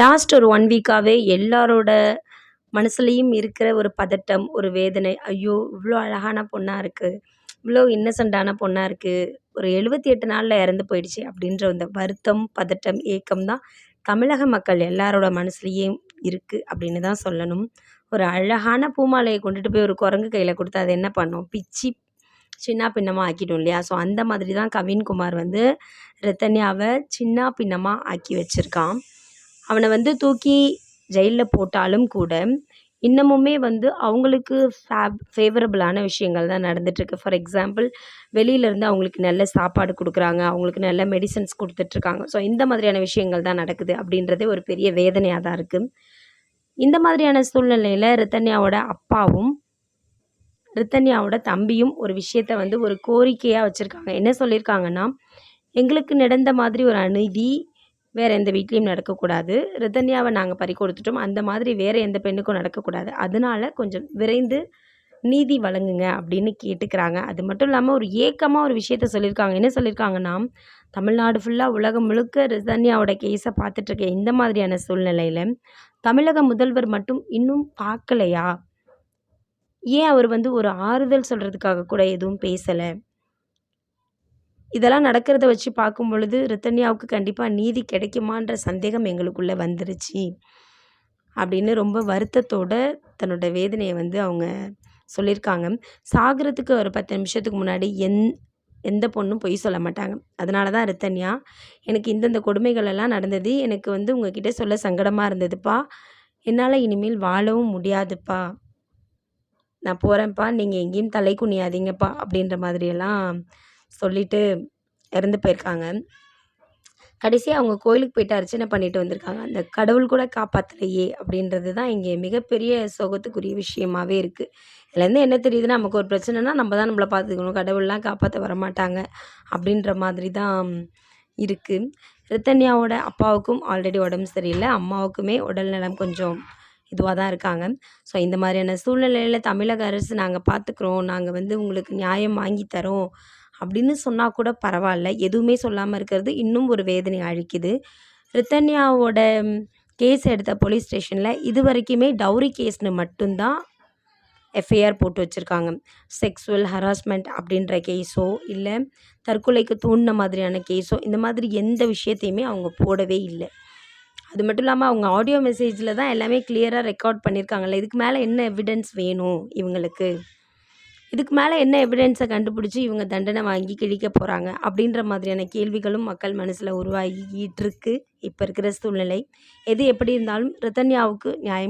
Last ஒரு one வீக்காகவே எல்லாரோட மனசுலேயும் இருக்கிற ஒரு பதட்டம் ஒரு வேதனை. ஐயோ இவ்வளோ அழகான பொண்ணாக இருக்குது இவ்வளோ இன்னசென்ட்டான பொண்ணாக இருக்குது ஒரு எழுபத்தி எட்டு நாளில் இறந்து போயிடுச்சு அப்படின்ற அந்த வருத்தம் பதட்டம் ஏக்கம் தான் தமிழக மக்கள் எல்லாரோட மனசுலேயும் இருக்குது அப்படின்னு தான் சொல்லணும். ஒரு அழகான பூமாலையை கொண்டுட்டு போய் ஒரு குரங்கு கையில் கொடுத்து அதை என்ன பண்ணோம்? பிச்சி சின்ன பின்னமாக ஆக்கிட்டோம் இல்லையா? ஸோ அந்த மாதிரி தான் கவின்குமார் வந்து ரத்தன்யாவை சின்ன பின்னமாக ஆக்கி வச்சுருக்கான். அவனை வந்து தூக்கி ஜெயிலில் போட்டாலும் கூட இன்னமுமே வந்து அவங்களுக்கு ஃபேப் ஃபேவரபுளான விஷயங்கள் தான் நடந்துகிட்ருக்கு ஃபார் எக்ஸாம்பிள் வெளியிலேருந்து அவங்களுக்கு நல்ல சாப்பாடு கொடுக்குறாங்க அவங்களுக்கு நல்ல மெடிசன்ஸ் கொடுத்துட்ருக்காங்க ஸோ இந்த மாதிரியான விஷயங்கள் தான் நடக்குது அப்படின்றதே ஒரு பெரிய வேதனையாக தான் இருக்குது இந்த மாதிரியான சூழ்நிலையில் ரித்தன்யாவோட அப்பாவும் ரித்தன்யாவோட தம்பியும் ஒரு விஷயத்த வந்து ஒரு கோரிக்கையாக வச்சுருக்காங்க. என்ன சொல்லியிருக்காங்கன்னா எங்களுக்கு நடந்த மாதிரி ஒரு அநீதி வேறு எந்த வீட்லேயும் நடக்கக்கூடாது. ரிதன்யாவை நாங்கள் பறி கொடுத்துட்டோம். அந்த மாதிரி வேறு எந்த பெண்ணுக்கும் நடக்கக்கூடாது. அதனால கொஞ்சம் விரைந்து நீதி வழங்குங்க அப்படின்னு கேட்டுக்கிறாங்க. அது மட்டும் இல்லாமல் ஒரு ஏக்கமாக ஒரு விஷயத்த சொல்லியிருக்காங்க. என்ன சொல்லியிருக்காங்கன்னா தமிழ்நாடு ஃபுல்லாக உலகம் முழுக்க ரிதன்யாவோட கேஸை பார்த்துட்ருக்க இந்த மாதிரியான சூழ்நிலையில் தமிழக முதல்வர் மட்டும் இன்னும் பார்க்கலையா? ஏன் அவர் வந்து ஒரு ஆறுதல் சொல்கிறதுக்காக கூட எதுவும் பேசலை? இதெல்லாம் நடக்கிறத வச்சு பார்க்கும் பொழுது ரித்தன்யாவுக்கு கண்டிப்பாக நீதி கிடைக்குமான்ற சந்தேகம் எங்களுக்குள்ளே வந்துருச்சு. அப்படின்னு ரொம்ப வருத்தத்தோட தன்னோட வேதனையை வந்து அவங்க சொல்லியிருக்காங்க. சாகிறதுக்கு ஒரு பத்து நிமிஷத்துக்கு முன்னாடி எந் எந்த பொண்ணும் பொய் சொல்ல மாட்டாங்க. அதனால தான் ரித்தன்யா எனக்கு இந்தந்த கொடுமைகள் எல்லாம் நடந்தது எனக்கு வந்து உங்ககிட்ட சொல்ல சங்கடமாக இருந்ததுப்பா. என்னால் இனிமேல் வாழவும் முடியாதுப்பா. நான் போகிறேன்ப்பா நீங்கள் எங்கேயும் தலை குனியாதீங்கப்பா அப்படின்ற மாதிரியெல்லாம் சொல்லிட்டு இறந்து போயிருக்காங்க. கடைசியாக அவங்க கோயிலுக்கு போயிட்டு அர்ச்சனை பண்ணிட்டு வந்திருக்காங்க. அந்த கடவுள் கூட காப்பாற்றலையே அப்படின்றது தான் இங்கே மிகப்பெரிய சோகத்துக்குரிய விஷயமாவே இருக்குது இதுலேருந்து என்ன தெரியுதுன்னா நமக்கு ஒரு பிரச்சனைனா நம்ம தான் நம்மளை பார்த்துக்கணும். கடவுள்லாம் காப்பாற்ற வரமாட்டாங்க அப்படின்ற மாதிரி தான் இருக்குது ரித்தன்யாவோட அப்பாவுக்கும் ஆல்ரெடி உடம்பு சரியில்லை. அம்மாவுக்குமே உடல் நலம் கொஞ்சம் இதுவாக தான் இருக்காங்க. ஸோ இந்த மாதிரியான சூழ்நிலையில் தமிழக அரசு நாங்கள் பார்த்துக்குறோம் நாங்கள் வந்து உங்களுக்கு நியாயம் வாங்கி தரோம் அப்படின்னு சொன்னால் கூட பரவாயில்ல. எதுவுமே சொல்லாமல் இருக்கிறது இன்னும் ஒரு வேதனை அழிக்குது. ரித்தன்யாவோட கேஸ் எடுத்த போலீஸ் ஸ்டேஷனில் இது வரைக்குமே டவுரி கேஸ்னு மட்டும்தான் எஃப்ஐஆர் போட்டு வச்சுருக்காங்க. செக்ஸுவல் ஹராஸ்மெண்ட் அப்படின்ற கேஸோ இல்லை தற்கொலைக்கு தூண்டின மாதிரியான கேஸோ இந்த மாதிரி எந்த விஷயத்தையுமே அவங்க போடவே இல்லை. அது மட்டும் இல்லாமல் அவங்க ஆடியோ மெசேஜில் தான் எல்லாமே கிளியராக ரெக்கார்ட் பண்ணியிருக்காங்கல்ல இதுக்கு மேலே என்ன எவிடன்ஸ் வேணும் இவங்களுக்கு? இதுக்கு மேலே என்ன எவிடன்ஸை கண்டுபிடிச்சி இவங்க தண்டனை வாங்கி கிழிக்க போகிறாங்க அப்படின்ற மாதிரியான கேள்விகளும் மக்கள் மனசில் உருவாகிட்டு இருக்கு. இப்போ இருக்கிற சூழ்நிலை. எது எப்படி இருந்தாலும் ரிதன்யாவுக்கு நியாயம்